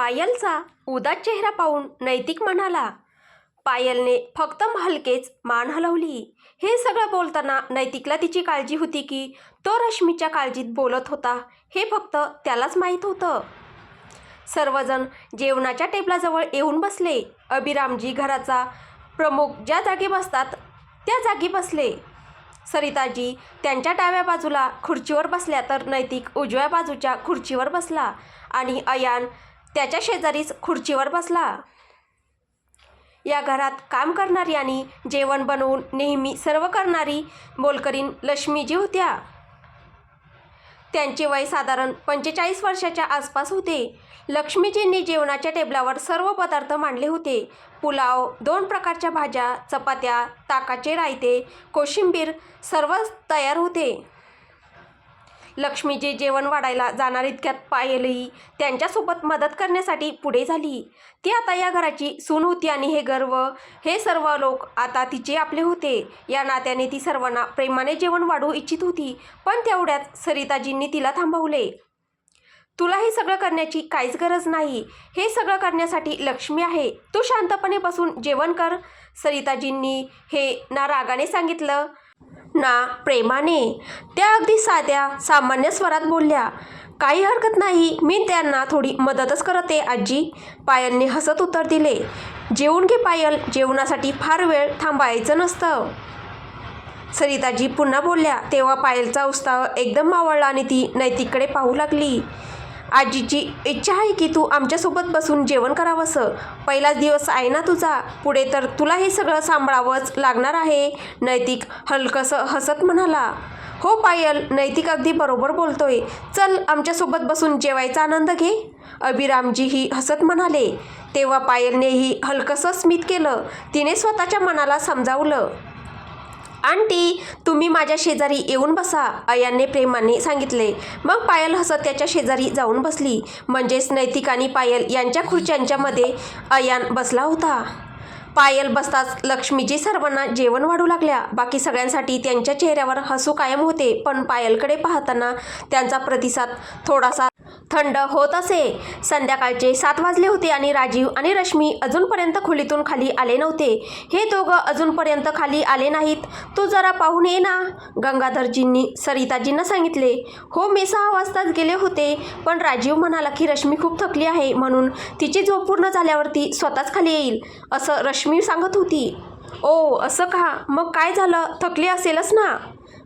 पायलचा उदास चेहरा पाहून नैतिक म्हणाला पायलने फक्त हलकेच मान हलवली. हे सगळं बोलताना नैतिकला तिची काळजी होती की तो रश्मीच्या काळजीत बोलत होता. हे फक्त त्यालाच माहीत होतं. सर्वजण जेवणाच्या टेबलाजवळ येऊन बसले. अभिरामजी घराचा प्रमुख ज्या जागी बसतात त्या जागी बसले. सरिताजी त्यांच्या डाव्या बाजूला खुर्चीवर बसल्या तर नैतिक उजव्या बाजूच्या खुर्चीवर बसला आणि अयान त्याच्या शेजारीच खुर्चीवर बसला. या घरात काम करणारी आणि जेवण बनवून नेहमी सर्व करणारी बोलकरीन लक्ष्मीजी होत्या. त्यांचे वय साधारण पंचेचाळीस वर्षाच्या आसपास होते. लक्ष्मीजींनी जेवणाच्या टेबलावर सर्व पदार्थ मांडले होते. पुलाव दोन प्रकारच्या भाज्या चपात्या ताकाचे रायते कोशिंबीर सर्व तयार होते. लक्ष्मीचे जेवण वाढायला जाणार इतक्यात पायलही त्यांच्यासोबत मदत करण्यासाठी पुढे झाली. ती आता या घराची सून होती आणि हे गर्व. हे सर्व लोक आता तिचे आपले होते. या नात्याने ती सर्वांना प्रेमाने जेवण वाढू इच्छित होती पण तेवढ्यात सरिताजींनी तिला थांबवले. तुला हे सगळं करण्याची काहीच गरज नाही. हे सगळं करण्यासाठी लक्ष्मी आहे. तू शांतपणे बसून जेवण कर. सरिताजींनी हे ना रागाने सांगितलं. ना प्रेमाने त्या अगदी साध्या सामान्य स्वरात बोलल्या. काही हरकत नाही मी त्यांना थोडी मदतच करते आजी. पायलने हसत उत्तर दिले. जेवून घे पायल जेवणासाठी फार वेळ थांबायचं नसतं. सरिताजी पुन्हा बोलल्या. तेव्हा पायलचा उत्साह एकदम मावळला आणि ती नैतिककडे पाहू लागली. आजीची इच्छा आहे की तू आमच्यासोबत बसून जेवण करावंसं. पहिलाच दिवस आहे ना तुझा. पुढे तर तुला हे सगळं सांभाळावंच लागणार आहे. नैतिक हलकंसं हसत म्हणाला. हो पायल नैतिक अगदी बरोबर बोलतोय. चल आमच्यासोबत बसून जेवायचा आनंद घे. अभिरामजीही हसत म्हणाले. तेव्हा पायलनेही हलकंसं स्मित केलं. तिने स्वतःच्या मनाला समजावलं. आंटी तुम्ही माझ्या शेजारी येऊन बसा अयानने प्रेमाने सांगितले. मग पायल हसत त्याच्या शेजारी जाऊन बसली. म्हणजेच नैतिक आणि पायल यांच्या खुर्च्यांच्यामध्ये अयान बसला होता. पायल बसताच लक्ष्मीजी सर्वांना जेवण वाढू लागल्या. बाकी सगळ्यांसाठी त्यांच्या चेहऱ्यावर हसू कायम होते. पण पायलकडे पाहताना त्यांचा प्रतिसाद थोडासा थंड होत असे. संध्याकाळचे सात वाजले होते आणि राजीव आणि रश्मी अजूनपर्यंत खोलीतून खाली आले नव्हते. हे दोघं अजूनपर्यंत खाली आले नाहीत. तू जरा पाहून ये ना गंगाधरजींनी सरिताजींना सांगितले. हो मी सहा वाजताच गेले होते पण राजीव म्हणाला की रश्मी खूप थकली आहे म्हणून तिची झोप पूर्ण झाल्यावरती स्वतःच खाली येईल असं रश्मी सांगत होती. ओ असं का? मग काय झालं? थकली असेलच ना.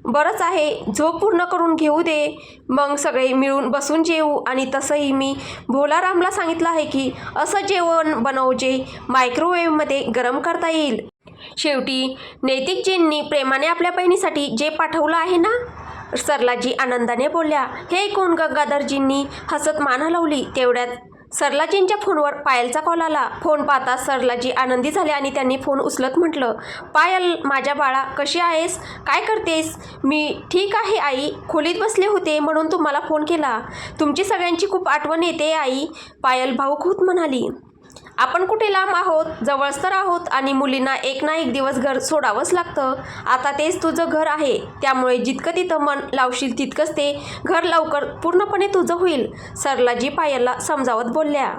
बरंच आहे. झोप पूर्ण करून घेऊ दे. मग सगळे मिळून बसून जेवू आणि तसंही मी भोलारामला सांगितलं आहे की असं जेवण बनव जे मायक्रोवेव्हमध्ये गरम करता येईल. शेवटी नैतिकजींनी प्रेमाने आपल्या बहिणीसाठी जे पाठवलं आहे ना? सरलाजी आनंदाने बोलल्या. हे ऐकून गंगाधरजींनी हसत मान हलवली. तेवढ्यात सरलाजींच्या फोनवर पायलचा कॉल आला. फोन पाहता सरलाजी आनंदी झाले आणि त्यांनी फोन उचलत म्हटलं पायल माझ्या बाळा कशी आहेस? काय करतेस? मी ठीक आहे आई. खोलीत बसले होते म्हणून तुम्हाला फोन केला. तुमची सगळ्यांची खूप आठवण येते आई पायल भाऊक होत म्हणाली. आपण कुठे लांब आहोत जवळच तर आहोत आणि मुलींना एक ना एक दिवस घर सोडावंच लागतं. आता तेच तुझं घर आहे त्यामुळे जितकं तिथं मन लावशील तितकंच ते घर लवकर पूर्णपणे तुझं होईल सरलाजी पायलला समजावत बोलल्या.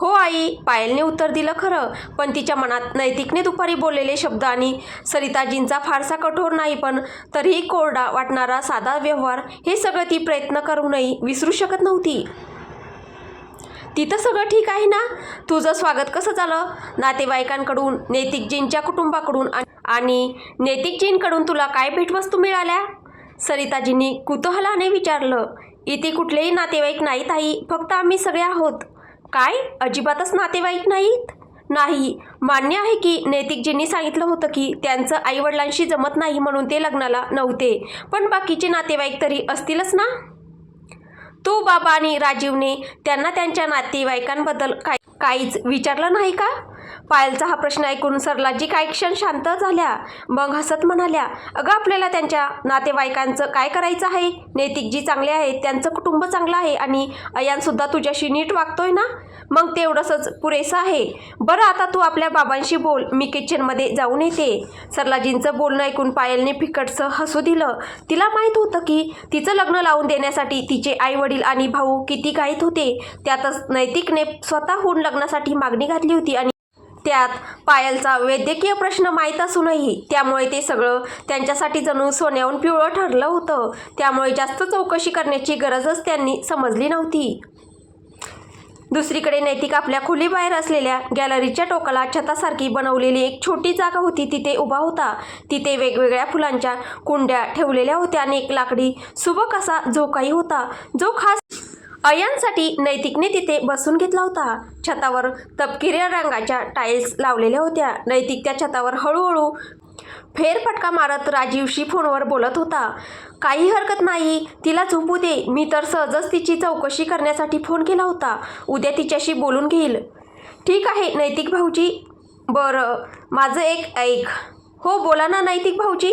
हो आई पायलने उत्तर दिलं खरं पण तिच्या मनात नैतिकने दुपारी बोललेले शब्द आणि सरिताजींचा फारसा कठोर नाही पण तरीही कोरडा वाटणारा साधा व्यवहार हे सगळं ती प्रयत्न करूनही विसरू शकत नव्हती. तिथं सगळं ठीक आहे ना? तुझं स्वागत कसं झालं? नातेवाईकांकडून नैतिकजींच्या कुटुंबाकडून आणि नैतिकजींकडून तुला काय भेटवस्तू मिळाल्या? सरिताजींनी कुतूहलाने विचारलं इथे कुठलेही नातेवाईक नाहीत आई फक्त आम्ही सगळे आहोत. काय? अजिबातच नातेवाईक नाहीत? नाही. मान्य आहे की नैतिकजींनी सांगितलं होतं की त्यांचं आईवडिलांशी जमत नाही म्हणून ते लग्नाला नव्हते. पण बाकीचे नातेवाईक तरी असतीलच ना? तू बाबा आणि राजीवने त्यांना त्यांच्या नातेवाईकांबद्दल काही काहीच विचारलं नाही का? पायलचा हा प्रश्न ऐकून सरलाजी काही क्षण शांत झाल्या मग हसत म्हणाल्या अगं आपल्याला त्यांच्या नातेवाईकांचं काय करायचं आहे? नैतिक जी चांगले आहेत त्यांचं कुटुंब चांगलं आहे आणि अयानसुद्धा तुझ्याशी नीट वागतोय ना? मग तेवढंसंच पुरेसं आहे. बरं आता तू आपल्या बाबांशी बोल मी किचनमध्ये जाऊन येते. सरलाजींचं बोलणं ऐकून पायलने फिकटचं हसू दिलं. तिला माहीत होतं की तिचं लग्न लावून देण्यासाठी तिचे आई वडील आणि भाऊ किती गायत होते. त्यातच नैतिकने स्वतःहून लग्नासाठी मागणी घातली होती आणि त्यात पायलचा वैद्यकीय प्रश्न माहीत असूनही त्यामुळे ते सगळं त्यांच्यासाठी जणू सोन्याहून पिवळं ठरलं होतं. त्यामुळे जास्त चौकशी करण्याची गरजच त्यांनी समजली नव्हती. दुसरीकडे नैतिक आपल्या खोलीबाहेर असलेल्या गॅलरीच्या टोकाला छतासारखी बनवलेली एक छोटी जागा होती. तिथे उभा होता. तिथे वेगवेगळ्या फुलांच्या कुंड्या ठेवलेल्या होत्या आणि एक लाकडी सुबक असा झोकाही होता जो खास अयांसाठी नैतिकने तिथे बसून घेतला होता. छतावर तपकिऱ्या रंगाच्या टाईल्स लावलेल्या होत्या. नैतिक त्या छतावर हळूहळू फेरफटका मारत राजीवशी फोनवर बोलत होता. काही हरकत नाही. तिला झोपू दे. मी तर सहजच तिची चौकशी करण्यासाठी फोन केला होता. उद्या तिच्याशी बोलून घेईल. ठीक आहे नैतिक भाऊजी. बरं. माझं एक ऐक. हो बोला ना नैतिक भाऊजी.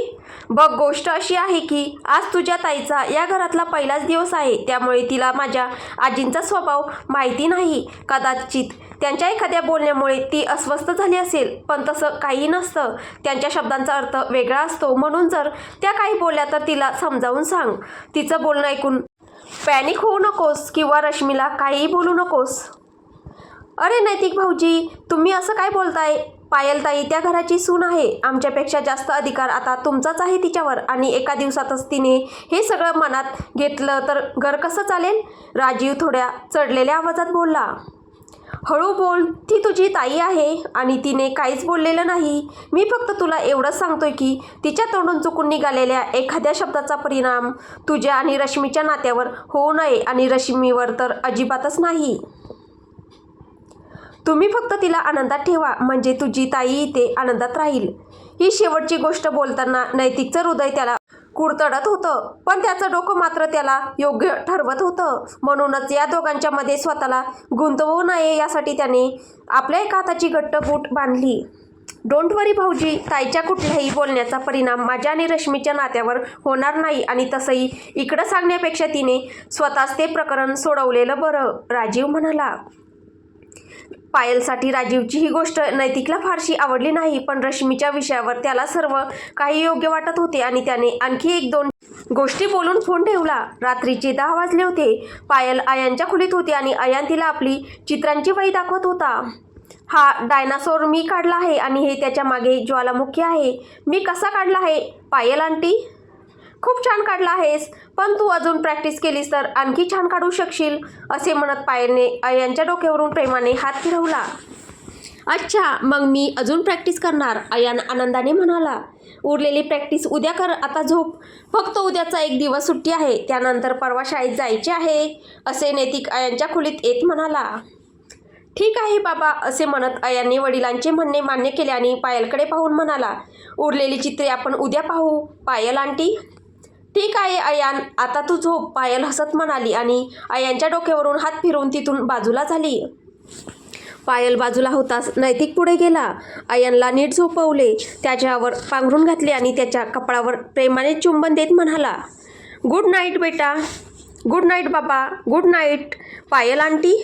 बघ गोष्ट अशी आहे की आज तुझ्या ताईचा या घरातला पहिलाच दिवस आहे. त्यामुळे तिला माझ्या आजींचा स्वभाव माहिती नाही. कदाचित त्यांच्या एखाद्या बोलण्यामुळे ती अस्वस्थ झाली असेल. पण तसं काही नसतं. त्यांच्या शब्दांचा अर्थ वेगळा असतो. म्हणून जर त्या काही बोलल्या तर तिला समजावून सांग. तिचं बोलणं ऐकून पॅनिक होऊ नकोस किंवा रश्मीला काहीही बोलू नकोस. अरे नैतिक भाऊजी तुम्ही असं काय बोलताय? पायलताई त्या घराची सून आहे. आमच्यापेक्षा जास्त अधिकार आता तुमचाच आहे तिच्यावर. आणि एका दिवसातच तिने हे सगळं मनात घेतलं तर घर कसं चालेल? राजीव थोड्या चढलेल्या आवाजात बोलला. हळू बोल ती तुझी ताई आहे आणि तिने काहीच बोललेलं नाही. मी फक्त तुला एवढंच सांगतोय की तिच्या तोंडून चुकून निघालेल्या एखाद्या शब्दाचा परिणाम तुझ्या आणि रश्मीच्या नात्यावर होऊ नये आणि रश्मीवर तर अजिबातच नाही. तुम्ही फक्त तिला आनंदात ठेवा म्हणजे तुझी ताई इथे आनंदात राहील. ही शेवटची गोष्ट बोलताना नैतिकचं हृदय त्याला कुडतडत होतं पण त्याचं डोकं मात्र त्याला योग्य ठरवत होतं. म्हणूनच या दोघांच्या मध्ये स्वतःला गुंतवू नये यासाठी त्याने आपल्या एका हाताची घट्ट बूट बांधली. डोंट वरी भाऊजी ताईच्या कुठल्याही बोलण्याचा परिणाम माझ्या आणि रश्मीच्या नात्यावर होणार नाही आणि तसंही इकडं सांगण्यापेक्षा तिने स्वतःच ते प्रकरण सोडवलेलं बरं राजीव म्हणाला. पायलसाठी राजीवची ही गोष्ट नैतिकला फारशी आवडली नाही पण रश्मीच्या विषयावर त्याला सर्व काही योग्य वाटत होते आणि त्याने आणखी एक दोन गोष्टी बोलून फोन ठेवला. रात्रीचे दहा वाजले होते. पायल आयांच्या खोलीत होती आणि आयान तिला आपली चित्रांची वही दाखवत होता. हा डायनासोर मी काढला आहे आणि हे त्याच्यामागे ज्वालामुखी आहे. मी कसा काढला आहे? पायल आंटी? खूप छान काढला आहेस. पण तू अजून प्रॅक्टिस केलीस तर आणखी छान काढू शकशील असे म्हणत पायलने अयांच्या डोक्यावरून प्रेमाने हात फिरवला. अच्छा मग मी अजून प्रॅक्टिस करणार? अयान आनंदाने म्हणाला. उरलेली प्रॅक्टिस उद्या कर आता झोप. फक्त उद्याचा एक दिवस सुट्टी आहे त्यानंतर परवा शाळेत जायचे आहे असे नैतिक अयांच्या खोलीत येत म्हणाला. ठीक आहे बाबा असे म्हणत अयांनी वडिलांचे म्हणणे मान्य केले आणि पायलकडे पाहून म्हणाला उरलेली चित्रे आपण उद्या पाहू. पायल आंटी? ठीक आहे अयान आता तू झोप पायल हसत म्हणाली आणि अयानच्या डोक्यावरून हात फिरवून तिथून बाजूला झाली. पायल बाजूला होताच नैतिक पुढे गेला. अयनला नीट झोपवले. त्याच्यावर पांघरून घातले आणि त्याच्या कपाळावर प्रेमाने चुंबन देत म्हणाला गुड नाईट बेटा. गुड नाईट बाबा. Good night. Payal aunty.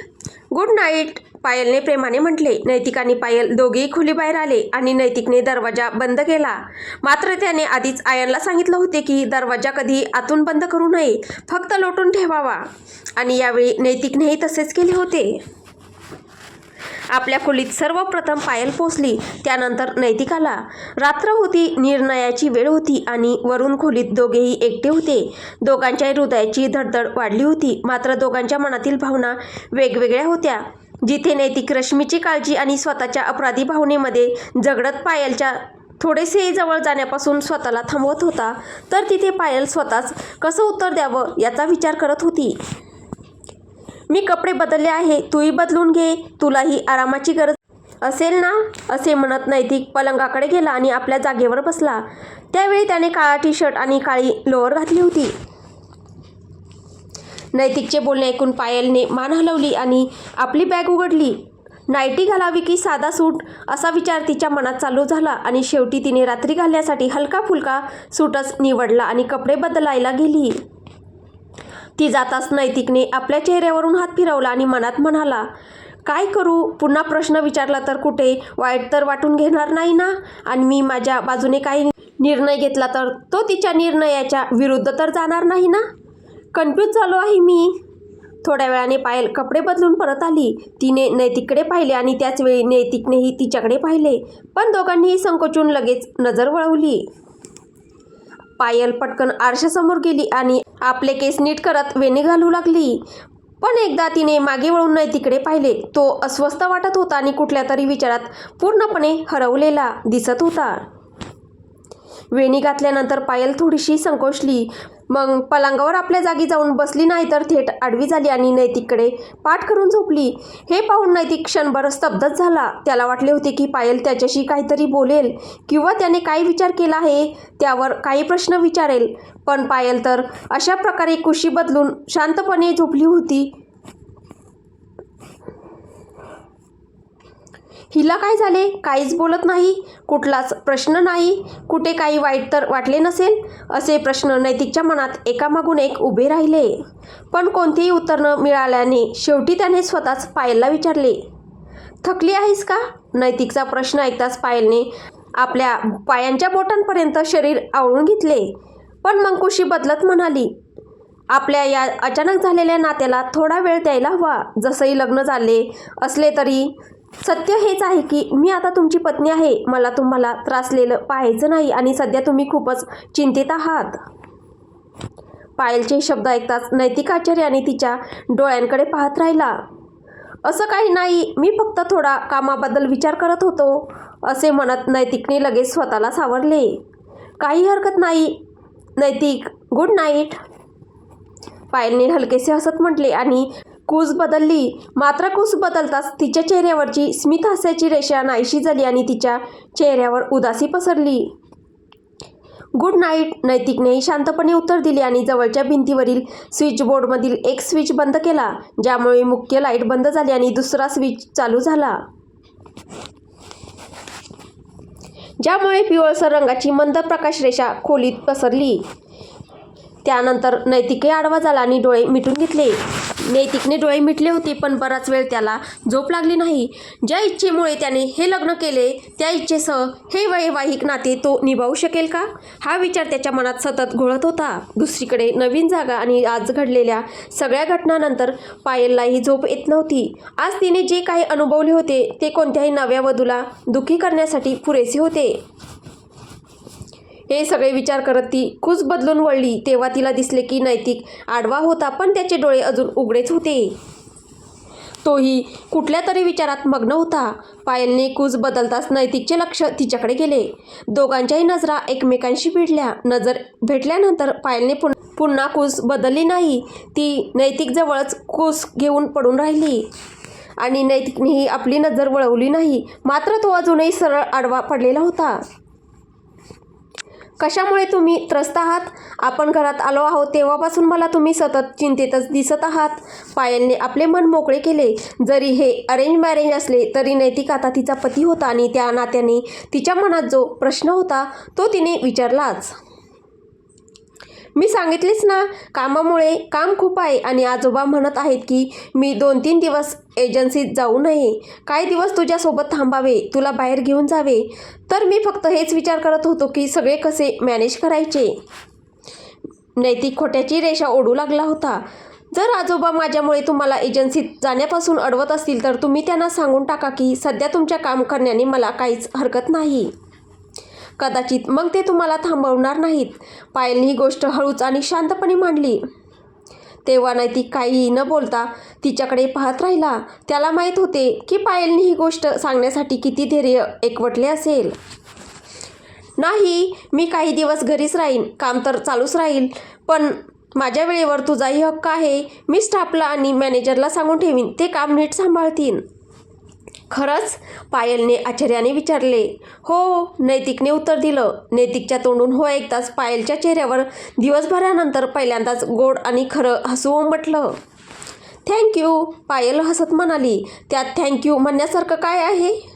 Good night. पायलने प्रेमाने म्हटले नैतिक आणि पायल दोघेही खोलीबाहेर आले आणि नैतिकने दरवाजा बंद केला. मात्र त्याने आधीच आयनला सांगितलं होते की दरवाजा कधी आतून बंद करू नये फक्त लोटून ठेवावा. आणि यावेळी नैतिकनेही तसेच केले होते. आपल्या खोलीत सर्वप्रथम पायल पोचली त्यानंतर नैतिक आला. रात्र होती निर्णयाची वेळ होती आणि वरून खोलीत दोघेही एकटे होते. दोघांच्या हृदयाची धडधड वाढली होती. मात्र दोघांच्या मनातील भावना वेगवेगळ्या होत्या. जिथे नैतिक रश्मीची काळजी आणि स्वतःच्या अपराधी भावनेमध्ये झगडत पायलच्या थोडेसे जवळ जाण्यापासून स्वतःला थांबवत होता तर तिथे पायल स्वतःच कसं उत्तर द्यावं याचा विचार करत होती. मी कपडे बदलले आहे तूही बदलून घे तुलाही आरामाची गरज असेल ना असे म्हणत नैतिक पलंगाकडे गेला आणि आपल्या जागेवर बसला. त्यावेळी त्याने काळा टी शर्ट आणि काळी लोअर घातली होती. नैतिकचे बोलणे ऐकून पायलने मान हलवली आणि आपली बॅग उघडली. नाईटी घालावी की साधा सूट? असा विचार तिच्या मनात चालू झाला आणि शेवटी तिने रात्री घालण्यासाठी हलका फुलका सूटच निवडला आणि कपडे बदलायला गेली. ती जाताच नैतिकने आपल्या चेहऱ्यावरून हात फिरवला आणि मनात म्हणाला काय करू? पुन्हा प्रश्न विचारला तर कुठे? वाईट तर वाटून घेणार नाही ना? आणि मी माझ्या बाजूने काही निर्णय घेतला तर तो तिच्या निर्णयाच्या विरुद्ध तर जाणार नाही ना? कन्फ्यूज झालो आहे मी. थोड्या वेळाने पायल कपडे बदलून परत आली. तिने नैतिककडे पाहिले आणि त्याचवेळी नैतिकनेही तिच्याकडे पाहिले. पण दोघांनीही संकोचून लगेच नजर वळवली. पायल पटकन आरशासमोर गेली आणि आपले केस नीट करत वेणी घालू लागली. पण एकदा तिने मागे वळून नैतिकडे पाहिले. तो अस्वस्थ वाटत होता आणि कुठल्या तरी विचारात पूर्णपणे हरवलेला दिसत होता. वेणी घातल्यानंतर पायल थोडीशी संकोचली. मग पलंगावर आपल्या जागी जाऊन बसली नाही तर थेट आडवी झाली आणि नैतिककडे पाठ करून झोपली. हे पाहून नैतिक क्षणभर स्तब्धच झाला. त्याला वाटले होते की पायल त्याच्याशी काहीतरी बोलेल किंवा त्याने काय विचार केला आहे त्यावर काही प्रश्न विचारेल. पण पायल तर अशा प्रकारे कुशी बदलून शांतपणे झोपली होती. हिला काय झाले? काहीच बोलत नाही. कुठलाच प्रश्न नाही. कुठे काही वाईट तर वाटले नसेल असे प्रश्न नैतिकच्या मनात एकामागून एक उभे राहिले. पण कोणतेही उत्तर न मिळाल्याने शेवटी त्याने स्वतःच पायलला विचारले थकली आहेस का? नैतिकचा प्रश्न ऐकताच पायलने आपल्या पायांच्या बोटांपर्यंत शरीर आवळून घेतले. पण मंकुशी बदलत म्हणाली आपल्या या अचानक झालेल्या नात्याला थोडा वेळ द्यायला हवा. जसंही लग्न झाले असले तरी सत्य हेच आहे की मी आता तुमची पत्नी आहे. मला तुम्हाला त्रासलेलं पाहायचं नाही आणि सध्या तुम्ही खूपच चिंतित आहात. पायलचे शब्द ऐकताच नैतिक आचार्याने तिच्या डोळ्यांकडे पाहत राहिला. असं काही नाही मी फक्त थोडा कामाबद्दल विचार करत होतो असे म्हणत नैतिकने लगेच स्वतःला सावरले. काही हरकत नाही. नैतिक गुड नाईट. पायलने हलकेसे हसत म्हटले आणि कूस बदलली. मात्र कूस बदलताच तिच्या चेहऱ्यावरची स्मित हास्याची रेषा नाहीशी झाली आणि तिच्या चेहऱ्यावर उदासी पसरली. गुड नाईट नैतिकनेही शांतपणे उत्तर दिले आणि जवळच्या भिंतीवरील स्विच बोर्डमधील एक स्विच बंद केला ज्यामुळे मुख्य लाइट बंद झाली आणि दुसरा स्विच चालू झाला. ज्यामुळे पिवळसर रंगाची मंद प्रकाश रेषा खोलीत पसरली. त्यानंतर नैतिकही आडवा झाला आणि डोळे मिटून घेतले. नैतिकने डोळे मिटले होते पण बराच वेळ त्याला झोप लागली नाही. ज्या इच्छेमुळे त्याने हे लग्न केले त्या इच्छेसह हे वैवाहिक नाते तो निभावू शकेल का? हा विचार त्याच्या मनात सतत घोळत होता. दुसरीकडे नवीन जागा आणि आज घडलेल्या सगळ्या घटनानंतर पायललाही झोप येत नव्हती. आज तिने जे काही अनुभवले होते ते कोणत्याही नव्या वधूला दुःखी करण्यासाठी पुरेसे होते. हे सगळे विचार करत ती खूस बदलून वळली. तेव्हा तिला दिसले की नैतिक आडवा होता पण त्याचे डोळे अजून उघडेच होते. तोही कुठल्या तरी विचारात मग्न होता. पायलने कूज बदलताच नैतिकचे लक्ष तिच्याकडे गेले. दोघांच्याही नजरा एकमेकांशी भिडल्या. नजर भेटल्यानंतर पायलने पुन पुन्हा कूस बदलली नाही. ती नैतिकजवळच कूस घेऊन पडून राहिली. आणि नैतिकनेही आपली नजर वळवली नाही. मात्र तो अजूनही सरळ आडवा पडलेला होता. कशामुळे तुम्ही त्रस्त आहात? आपण घरात आलो आहोत तेव्हापासून मला तुम्ही सतत चिंतेतच दिसत आहात. पायलने आपले मन मोकळे केले. जरी हे अरेंज मॅरेंज असले तरी नैतिक आता तिचा पती होता आणि त्या नात्याने तिच्या मनात जो प्रश्न होता तो तिने विचारलाच. मी सांगितलेच ना कामामुळे काम खूप आहे आणि आजोबा म्हणत आहेत की मी दोन तीन दिवस एजन्सीत जाऊ नये. काही दिवस तुझ्यासोबत थांबावे तुला बाहेर घेऊन जावे. तर मी फक्त हेच विचार करत होतो की सगळे कसे मॅनेज करायचे. नैतिक खोट्याची रेषा ओढू लागला होता. जर आजोबा माझ्यामुळे तुम्हाला एजन्सीत जाण्यापासून अडवत असतील तर तुम्ही त्यांना सांगून टाका की सध्या तुमच्या काम करण्याने मला काहीच हरकत नाही. कदाचित मग ते तुम्हाला थांबवणार नाहीत. पायलने ही गोष्ट हळूच आणि शांतपणे मांडली. तेव्हा नैतिक काहीही न बोलता तिच्याकडे पाहत राहिला. त्याला माहीत होते की पायलने ही गोष्ट सांगण्यासाठी किती धैर्य एकवटले असेल. नाही मी काही दिवस घरीच राहीन. काम तर चालूच राहील. पण माझ्या वेळेवर तुझाही हक्क आहे. मी स्टाफला आणि मॅनेजरला सांगून ठेवीन. ते काम नीट सांभाळतील. खरंच पायलने आश्चर्याने विचारले. हो नैतिकने उत्तर दिलं. नैतिकच्या तोंडून हो ऐकताच पायलच्या चेहऱ्यावर दिवसभरानंतर पहिल्यांदाच गोड आणि खरं हसू उमटलं. थँक्यू पायल हसत म्हणाली. त्यात थँक्यू म्हणण्यासारखं काय आहे?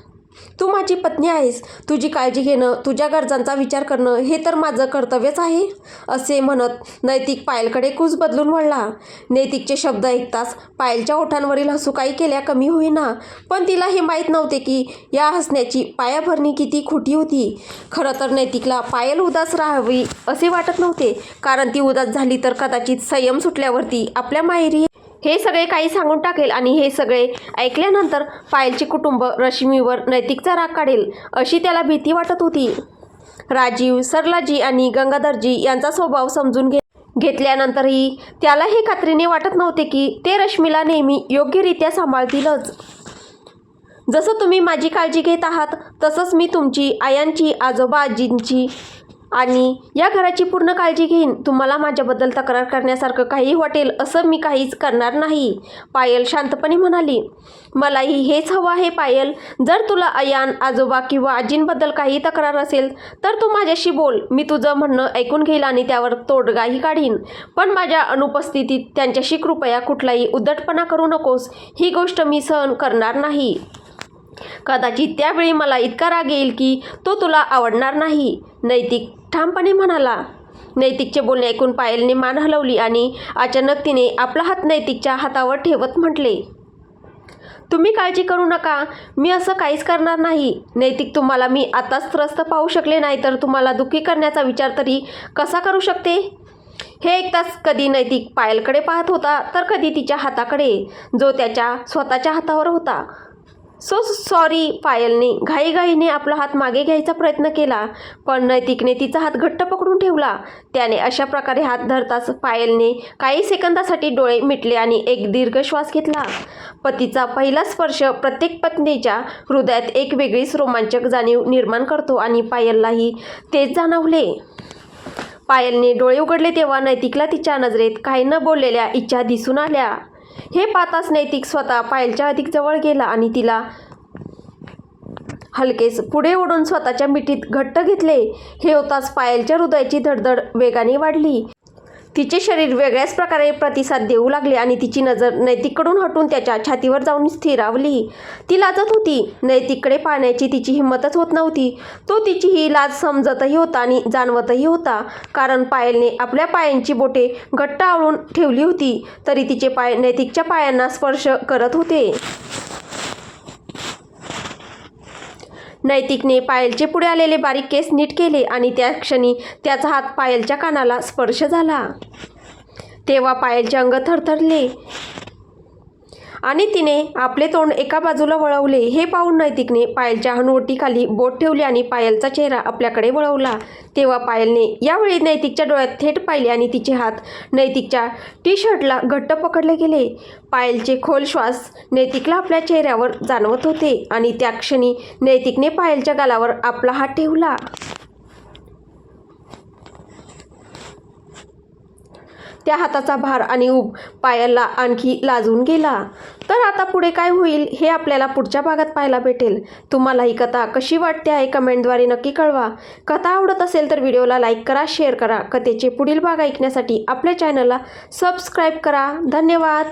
तू माझी पत्नी आहेस. तुझी काळजी घेणं तुझ्या गरजांचा विचार करणं हे तर माझं कर्तव्यच आहे. असे म्हणत नैतिक पायलकडे कूच बदलून वळला. नैतिकचे शब्द ऐकताच पायलच्या ओठांवरील हसू काही केल्या कमी होईना. पण तिला हे माहीत नव्हते की या हसण्याची पायाभरणी किती खोटी होती. खरं तर नैतिकला पायल उदास राहावी असे वाटत नव्हते. कारण ती उदास झाली तर कदाचित संयम सुटल्यावरती आपल्या माहेरी हे सगळे काही सांगून टाकेल आणि हे सगळे ऐकल्यानंतर पायलचे कुटुंब रश्मीवर नैतिकचा राग काढेल अशी त्याला भीती वाटत होती. राजीव सरलाजी आणि गंगाधरजी यांचा स्वभाव समजून घे घेतल्यानंतरही त्याला हे खात्रीने वाटत नव्हते की ते रश्मीला नेहमी योग्यरित्या सांभाळतीलच. जसं तुम्ही माझी काळजी घेत आहात तसंच मी तुमची आयांची आजोबा आजींची आणि या घराची पूर्ण काळजी घेईन. तुम्हाला माझ्याबद्दल तक्रार करण्यासारखं काही वाटेल असं मी काहीच करणार नाही पायल शांतपणे म्हणाली. मलाही हेच हवं आहे पायल. जर तुला अयान आजोबा किंवा आजींबद्दल काही तक्रार असेल तर तू माझ्याशी बोल. मी तुझं म्हणणं ऐकून घेईल आणि त्यावर तोडगाही काढीन. पण माझ्या अनुपस्थितीत त्यांच्याशी कृपया कुठलाही उद्धटपणा करू नकोस. ही गोष्ट मी सहन करणार नाही. कदाचित त्यावेळी मला इतका राग येईल की तो तुला आवडणार नाही. नैतिक ठामपणे म्हणाला. नैतिकचे बोलणे ऐकून पायलने मान हलवली आणि अचानक तिने आपला हात नैतिकच्या हातावर ठेवत म्हटले तुम्ही काळजी करू नका. मी असं काहीच करणार नाही. नैतिक तुम्हाला मी आताच त्रस्त पाहू शकले नाही तर तुम्हाला दुःखी करण्याचा विचार तरी कसा करू शकते? हे ऐकताच कधी नैतिक पायलकडे पाहत होता तर कधी तिच्या हाताकडे जो त्याच्या स्वतःच्या हातावर होता. सो सॉरी पायलने. घाईघाईने आपला हात मागे घ्यायचा प्रयत्न केला पण नैतिकने तिचा हात घट्ट पकडून ठेवला. त्याने अशा प्रकारे हात धरताच पायलने काही सेकंदासाठी डोळे मिटले आणि एक दीर्घ श्वास घेतला. पतीचा पहिला स्पर्श प्रत्येक पत्नीच्या हृदयात एक वेगळीच रोमांचक जाणीव निर्माण करतो आणि पायललाही तेच जाणवले. पायलने डोळे उघडले तेव्हा नैतिकला तिच्या नजरेत काही न बोललेल्या इच्छा दिसून आल्या. हे पाहताच नैतिक स्वतः पायलच्या अधिक जवळ गेला आणि तिला हलकेच पुढे ओढून स्वतःच्या मिठीत घट्ट घेतले. हे होताच पायलच्या हृदयाची धडधड वेगाने वाढली. तिचे शरीर वेगळ्याच प्रकारे प्रतिसाद देऊ लागले आणि तिची नजर नैतिककडून हटून त्याच्या छातीवर जाऊन स्थिरावली. ती लाजत होती. नैतिककडे पाहण्याची तिची हिंमतच होत नव्हती. तो तिची ही लाज समजतही होता आणि जाणवतही होता. कारण पायलने आपल्या पायांची बोटे घट्ट आवळून ठेवली होती तरी तिचे पाय नैतिकच्या पायांना स्पर्श करत होते. नैतिकने पायलचे पुढे आलेले बारीक केस नीट केले आणि त्या क्षणी त्याचा हात पायलच्या कानाला स्पर्श झाला. तेव्हा पायलचे अंग थरथरले. आणि तिने आपले तोंड एका बाजूला वळवले. हे पाहून नैतिकने पायलच्या हनुवटीखाली बोट ठेवली आणि पायलचा चेहरा आपल्याकडे वळवला. तेव्हा पायलने यावेळी नैतिकच्या डोळ्यात थेट पाहिले आणि तिचे हात नैतिकच्या टी शर्टला घट्ट पकडले गेले. पायलचे खोल श्वास नैतिकला आपल्या चेहऱ्यावर जाणवत होते आणि त्या क्षणी नैतिकने पायलच्या गालावर आपला हात ठेवला. त्या हाताचा भार आणि उब पायाला आणखी लाजून गेला. तर आता पुढे काय होईल हे आपल्याला पुढच्या भागात पाहायला भेटेल. तुम्हाला ही कथा कशी वाटते आहे कमेंटद्वारे नक्की कळवा. कथा आवडत असेल तर व्हिडिओला लाईक करा शेअर करा. कथेचे पुढील भाग ऐकण्यासाठी आपल्या चॅनलला सबस्क्राईब करा. धन्यवाद.